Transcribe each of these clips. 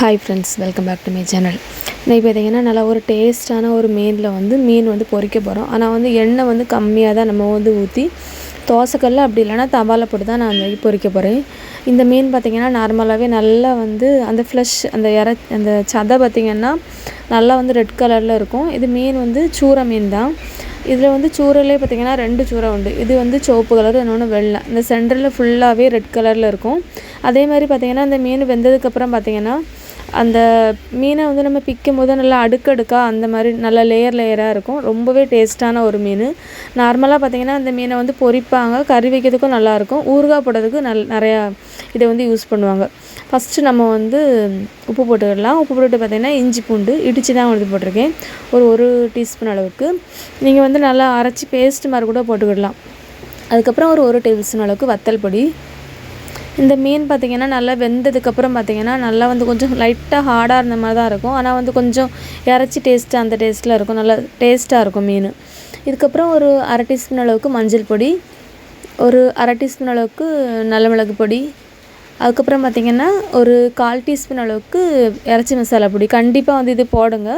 Hi friends welcome back to my channel இன்றைக்கி பார்த்திங்கன்னா நல்லா ஒரு டேஸ்ட்டான ஒரு மீனில் வந்து மீன் வந்து பொறிக்க போகிறோம் ஆனால் வந்து எண்ணெய் வந்து கம்மியாக தான் நம்ம வந்து ஊற்றி தோசைக்கல்ல அப்படி இல்லைன்னா தவால போட்டு தான் நான் அந்த பொறிக்க போகிறேன் இந்த மீன் பார்த்திங்கன்னா நார்மலாகவே நல்லா வந்து அந்த ஃப்ளஷ் அந்த இற அந்த சதை பார்த்திங்கன்னா நல்லா வந்து ரெட் கலரில் இருக்கும். இது மீன் வந்து சூற மீன் தான். இதில் வந்து சூறலே பார்த்திங்கன்னா ரெண்டு சூறை உண்டு. இது வந்து சிவப்பு கலர் இன்னொன்று வெள்ளை. இந்த சென்டரில் ஃபுல்லாகவே ரெட் கலரில் இருக்கும். அதே மாதிரி பார்த்திங்கன்னா இந்த மீன் வெந்ததுக்கப்புறம் பார்த்திங்கன்னா அந்த மீனை வந்து நம்ம பிக்கும் போது நல்லா அடுக்கடுக்காக அந்த மாதிரி நல்லா லேயர் லேயராக இருக்கும். ரொம்பவே டேஸ்ட்டான ஒரு மீன். நார்மலாக பார்த்திங்கன்னா அந்த மீனை வந்து பொரிப்பாங்க கறி வைக்கிறதுக்கும் நல்லாயிருக்கும் ஊறுகாய் போடுறதுக்கு நல் நிறையா இதை வந்து யூஸ் பண்ணுவாங்க. ஃபஸ்ட்டு நம்ம வந்து உப்பு போட்டுக்கிடலாம் உப்பு போட்டு பார்த்திங்கன்னா இஞ்சி பூண்டு இடித்து தான் வந்து போட்டிருக்கேன். ஒரு ஒரு டீஸ்பூன் அளவுக்கு. நீங்கள் வந்து நல்லா அரைச்சி பேஸ்ட் மாதிரி கூட போட்டுக்கிடலாம். அதுக்கப்புறம் ஒரு ஒரு டேபிள் ஸ்பூன் அளவுக்கு வத்தல் பொடி. இந்த மீன் பார்த்திங்கன்னா நல்லா வெந்ததுக்கப்புறம் பார்த்திங்கன்னா நல்லா வந்து கொஞ்சம் லைட்டாக ஹார்டாக இருந்த மாதிரி தான் இருக்கும். ஆனால் வந்து கொஞ்சம் இறச்சி டேஸ்ட்டு அந்த டேஸ்ட்டில் இருக்கும். நல்லா டேஸ்ட்டாக இருக்கும் மீன். இதுக்கப்புறம் ஒரு அரை டீஸ்பூன் அளவுக்கு மஞ்சள் பொடி ஒரு அரை டீஸ்பூன் அளவுக்கு நல்ல மிளகு பொடி அதுக்கப்புறம் பார்த்திங்கன்னா ஒரு கால் டீஸ்பூன் அளவுக்கு இறச்சி மசாலா பொடி. கண்டிப்பாக வந்து இது போடுங்க.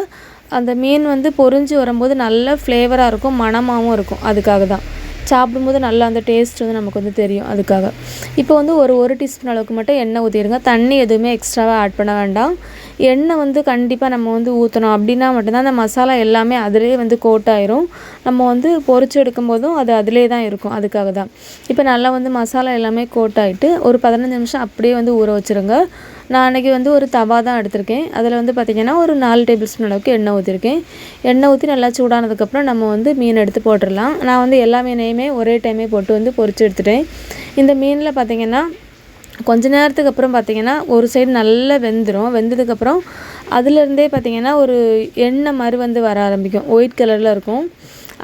அந்த மீன் வந்து பொரிஞ்சு வரும்போது நல்ல ஃப்ளேவராக இருக்கும் மணமாகவும் இருக்கும். அதுக்காக தான். சாப்பிடும்போது நல்லா அந்த டேஸ்ட் வந்து நமக்கு வந்து தெரியும் அதுக்காக. இப்போ வந்து ஒரு ஒரு டீஸ்பூன் அளவுக்கு மட்டும் எண்ணெய் ஊற்றிடுங்க தண்ணி எதுவுமே எக்ஸ்ட்ராவாக ஆட் பண்ண வேண்டாம். எண்ணெய் வந்து கண்டிப்பாக நம்ம வந்து ஊற்றணும் அப்படின்னா மட்டும்தான் அந்த மசாலா எல்லாமே அதிலே வந்து கோட் ஆயிரும் நம்ம வந்து பொறிச்சு எடுக்கும் போதும் அது அதிலே தான் இருக்கும். அதுக்காக தான். இப்போ நல்லா வந்து மசாலா எல்லாமே கோட் ஆகிட்டு ஒரு பதினஞ்சு நிமிஷம் அப்படியே வந்து ஊற வச்சுருங்க. நான் அன்றைக்கி வந்து ஒரு தவா தான் எடுத்திருக்கேன். அதில் வந்து பார்த்திங்கன்னா ஒரு நாலு டேபிள் ஸ்பூன் அளவுக்கு எண்ணெய் ஊற்றிருக்கேன் எண்ணெய் ஊற்றி நல்லா சூடானதுக்கப்புறம் நம்ம வந்து மீன் எடுத்து போட்டுடலாம் நான் வந்து எல்லா மீனையுமே ஒரே டைமே போட்டு வந்து பொறிச்சு எடுத்துட்டேன். இந்த மீனில் பார்த்திங்கன்னா கொஞ்ச நேரத்துக்கு அப்புறம் பார்த்திங்கன்னா ஒரு சைடு நல்லா வெந்துடும் வெந்ததுக்கப்புறம் அதுலேருந்தே பார்த்திங்கன்னா ஒரு எண்ணெய் மாதிரி வந்து வர ஆரம்பிக்கும். ஒயிட் கலரில் இருக்கும்.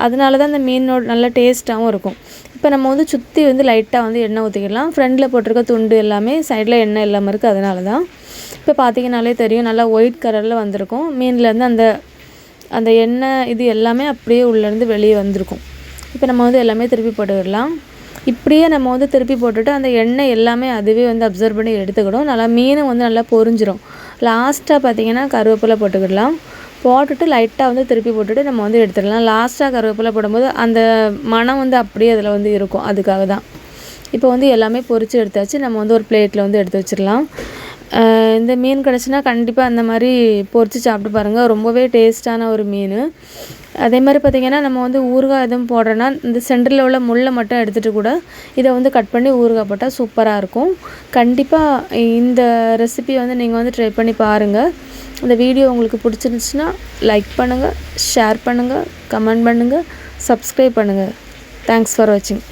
அதனால தான் அந்த மீனோட நல்ல டேஸ்ட்டாகவும் இருக்கும். இப்போ நம்ம வந்து சுற்றி வந்து லைட்டாக வந்து எண்ணெய் ஊற்றிக்கிடலாம் ஃப்ரண்டில் போட்டிருக்க துண்டு எல்லாமே சைடில் எண்ணெய் இல்லாமல் இருக்குது அதனால தான் இப்போ பார்த்தீங்கன்னாலே தெரியும். நல்லா ஒயிட் கலரில் வந்திருக்கும். மீன்லேருந்து அந்த அந்த எண்ணெய் இது எல்லாமே அப்படியே உள்ளேருந்து வெளியே வந்திருக்கும். இப்போ நம்ம வந்து எல்லாமே திருப்பி போட்டுக்கலாம் இப்படியே நம்ம வந்து திருப்பி போட்டுட்டு அந்த எண்ணெய் எல்லாமே அதுவே வந்து அப்சர்வ் பண்ணி எடுத்துக்கிடும் நல்லா மீனும் வந்து நல்லா பொரிஞ்சிரும். லாஸ்ட்டாக பார்த்தீங்கன்னா கருவேப்பிலை போட்டுக்கிடலாம். போட்டுட்டு லைட்டாக வந்து திருப்பி போட்டுட்டு நம்ம வந்து எடுத்துடலாம். லாஸ்ட்டாக கருவேப்பிலை போடும்போது அந்த மனம் வந்து அப்படியே அதில் வந்து இருக்கும். அதுக்காக தான் இப்போ வந்து எல்லாமே பொரித்து எடுத்தாச்சு. நம்ம வந்து ஒரு பிளேட்டில் வந்து எடுத்து வச்சிடலாம். இந்த மீன் கிடச்சின்னா கண்டிப்பாக அந்த மாதிரி பொரித்து சாப்பிட்டு பாருங்கள் ரொம்பவே டேஸ்ட்டான ஒரு மீன். அதே மாதிரி பார்த்திங்கன்னா நம்ம வந்து ஊறுகாய் எதுவும் போடுறோன்னா இந்த சென்டரில் உள்ள முள்ளை மட்டும் எடுத்துகிட்டு கூட இதை வந்து கட் பண்ணி ஊறுகாய் போட்டால் சூப்பராக இருக்கும். கண்டிப்பாக இந்த ரெசிபி வந்து நீங்கள் வந்து ட்ரை பண்ணி பாருங்கள் இந்த வீடியோ உங்களுக்கு பிடிச்சிருந்துச்சுன்னா லைக் பண்ணுங்கள் ஷேர் பண்ணுங்கள் கமெண்ட் பண்ணுங்கள் சப்ஸ்கிரைப் பண்ணுங்கள் தேங்க்ஸ் ஃபார் வாட்சிங்